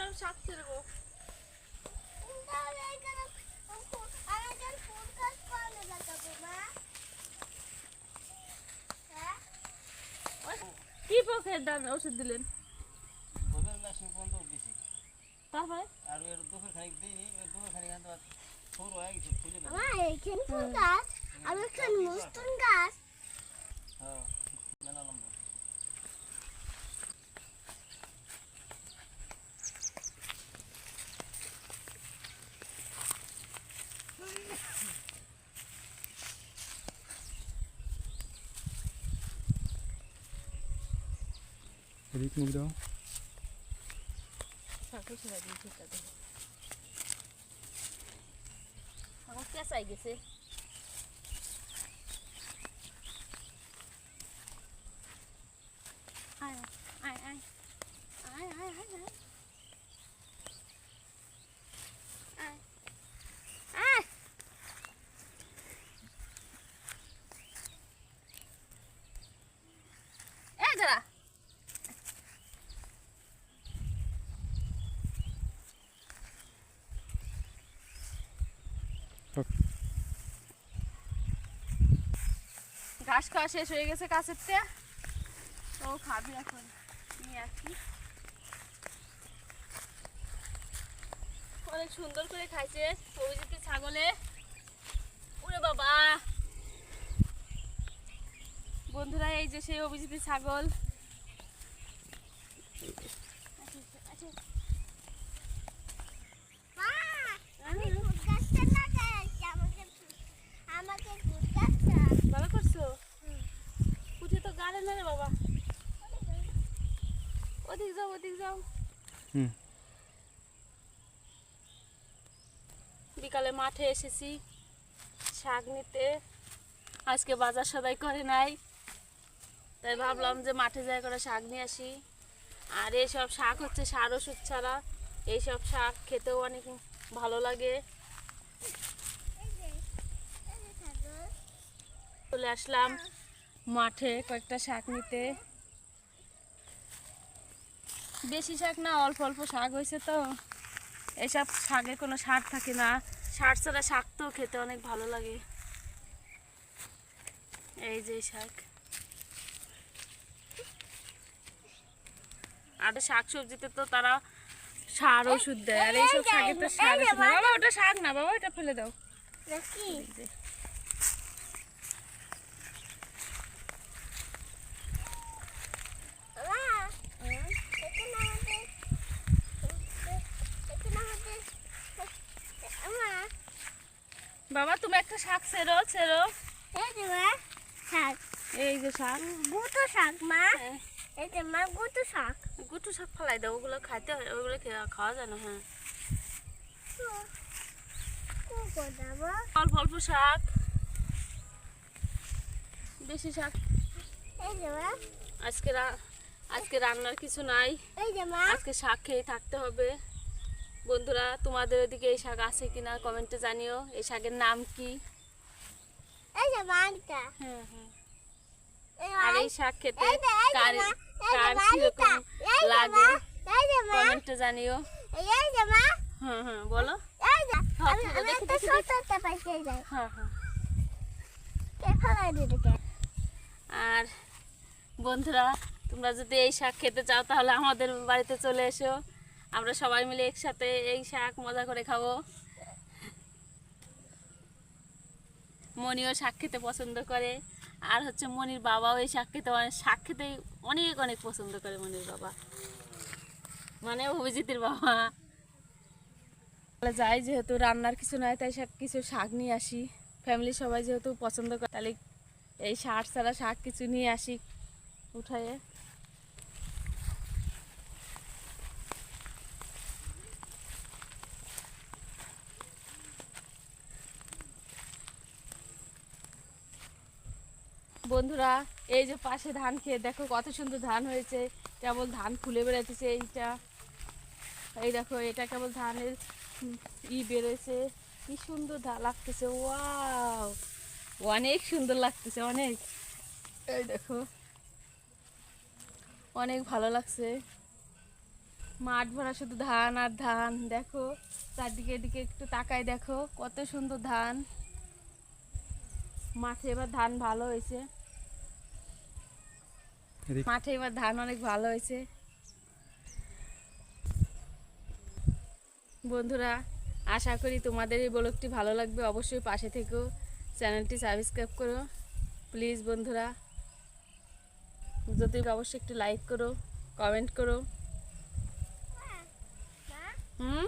বলছিলাম সাত ছেড়ে কি পক্ষের দামে ওষুধ দিলেন? তারপরে? আর এর দুপুর খানিক দিইনি এর দুপুর খানিক আনতে ফুল হয়ে গেছে? ফুলে না আমার এখানে ফুল গাছ আর এখানে মস্তুন গাছ? হ্যাঁ। এদিক মুখ দাও আমার পেঁচাই গেছে ঘাস খাওয়া শেষ হয়ে গেছে কাছের ও খাবি এখন। নিয়ে আসি। অনেক সুন্দর করে খাইছে অভিজিৎ ছাগলে। ওরে বাবা। বন্ধুরা, এই যে সেই অভিজিৎ ছাগল। মা না রে বাবা? ওদিক যাও ওদিক যাও। হুম। বিকালে মাঠে এসেছি শাক নিতে। আজকে বাজার সদাই করে নাই তাই ভাবলাম যে মাঠে যাই করে শাক নিয়ে আসি। আর এইসব শাক হচ্ছে সার ওষুধ ছাড়া এইসব শাক খেতেও অনেক ভালো লাগে। চলে আসলাম। মাঠে কয়েকটা শাক নিতে। বেশি শাক না অল্প অল্প শাক হয়েছে তো। এসব শাকে কোনো সার থাকে না। সার ছাড়া শাক তো খেতে অনেক ভালো লাগে। এই যে শাক। আর শাক সবজিতে তো তারা সার ওষুধ দেয়। আর এইসব শাকে তো সার ওষুধ বাবা। ওটা শাক না বাবা ওটা ফেলে দাও নাকি এই যে। মা এখানে আমাদের এখানে আমাদের মা বাবা তুমি একটা শাক ছেড়ো ছেড়ো। এই যে মা শাক। এই যে শাক। গুতো শাক মা। হ্যাঁ। এই যে মা গুতো শাক। গুটু শাক ফেলাই দাও ওগুলো খাইতে হয় ওগুলো খাওয়া যায় না হ্যাঁ। অল্প অল্প শাক। বেশি শাক। এই যে মা। আজকে আজকে রান্নার কিছু নাই। এই যে মা। আজকে শাক খেয়ে থাকতে হবে। বন্ধুরা তোমাদের ওদিকে এই শাক আছে কিনা কমেন্টে জানিও। এই শাকের নাম কি? আর এই শাক খেতে লাগে? কমেন্টে জানিও। হ্যাঁ হ্যাঁ বলো। আর বন্ধুরা তোমরা যদি এই শাক খেতে চাও তাহলে আমাদের বাড়িতে চলে এসো। আমরা সবাই মিলে একসাথে এই শাক মজা করে খাব। মনিও শাক খেতে পছন্দ করে, আর হচ্ছে মনির বাবাও এই শাক খেতে শাক খেতে অনেক অনেক পছন্দ করে মনির বাবা। মানে অভিজিতের বাবা। যাই, যেহেতু রান্নার কিছু নয় তাই শাক কিছু শাক নিয়ে আসি। ফ্যামিলি সবাই যেহেতু পছন্দ করে, তাহলে এই শাক ছাড়া শাক কিছু নিয়ে আসি উঠায়ে। বন্ধুরা, এই যে পাশে ধান খেয়ে দেখো কত সুন্দর ধান হয়েছে, কেবল ধান খুলে বেড়াতেছে এইটা। এই দেখো, এটা কেবল ধানের ই বেরোয়েছে কি সুন্দর লাগতেছে, ওয়াও! অনেক সুন্দর লাগতেছে, অনেক। এই দেখো, অনেক ভালো লাগছে। মাঠ ভরা শুধু ধান আর ধান, দেখো। চারদিকে এদিকে একটু তাকায় দেখো, কত সুন্দর ধান। মাঠে এবার ধান ভালো হয়েছে। মাঠে এবার ধান অনেক ভালো হয়েছে। বন্ধুরা, আশা করি তোমাদের এই ব্লগটি ভালো লাগবে। অবশ্যই পাশে থেকো, চ্যানেলটি সাবস্ক্রাইব করো। প্লিজ বন্ধুরা, যদি অবশ্যই একটু লাইক করো কমেন্ট করো। হুম?